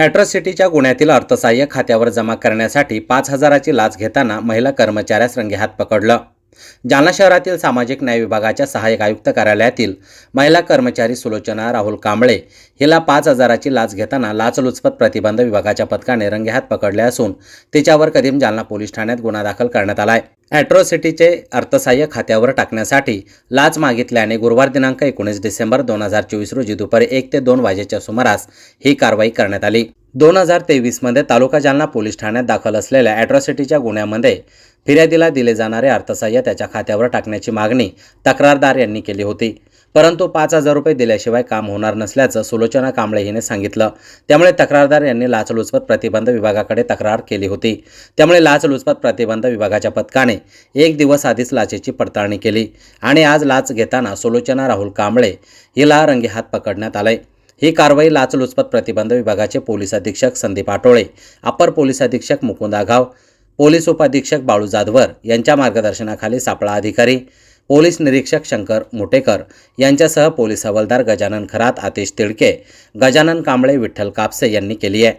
ॲट्रॉसिटीच्या गुन्ह्यातील अर्थसहाय्य खात्यावर जमा करण्यासाठी पाच हजाराची लाच घेताना महिला कर्मचाऱ्यास रंगेहात पकडलं. जालना शहरातील सामाजिक न्याय विभागाच्या सहाय्यक आयुक्त कार्यालयातील महिला कर्मचारी सुलोचना राहुल कांबळे हिला पाच हजाराची लाच घेताना लाचलुचपत प्रतिबंध विभागाच्या पथकाने रंगेहात पकडले असून तिच्यावर कदीम जालना पोलीस ठाण्यात गुन्हा दाखल करण्यात आलाय. ॲट्रॉसिटीचे अर्थसहाय्य खात्यावर टाकण्यासाठी लाच मागितल्याने गुरुवार दिनांक एकोणीस डिसेंबर दोन हजार चोवीस रोजी दुपारी एक ते दोन वाजेच्या सुमारास ही कारवाई करण्यात आली. दोन हजार तेवीसमध्ये तालुका जालना पोलीस ठाण्यात दाखल असलेल्या ॲट्रॉसिटीच्या गुन्ह्यामध्ये फिर्यादीला दिले जाणारे अर्थसहाय्य त्याच्या खात्यावर टाकण्याची मागणी तक्रारदार यांनी केली होती. परंतु पाच हजार रुपये दिल्याशिवाय काम होणार नसल्याचं सुलोचना कांबळे हिने सांगितलं. त्यामुळे तक्रारदार यांनी लाचलुचपत प्रतिबंध विभागाकडे तक्रार केली होती. त्यामुळे लाचलुचपत प्रतिबंध विभागाच्या पथकाने एक दिवस आधीच लाचेची पडताळणी केली आणि आज लाच घेताना सुलोचना राहुल कांबळे हिला रंगेहात पकडण्यात आलंय. ही कारवाई लाचलुचपत प्रतिबंध विभागाचे पोलीस अधीक्षक संदीप आटोळे अपर पोलीस अधीक्षक मुकुंद आघाव पोलीस उपाधीक्षक बाळू जाधवर यांच्या मार्गदर्शनाखाली सापळा अधिकारी पोलीस निरीक्षक शंकर मुटेकर यांच्यासह पोलीस हवालदार गजानन खरात आतिश तिडके गजानन कांबळे विठ्ठल कापसे यांनी केली आहे.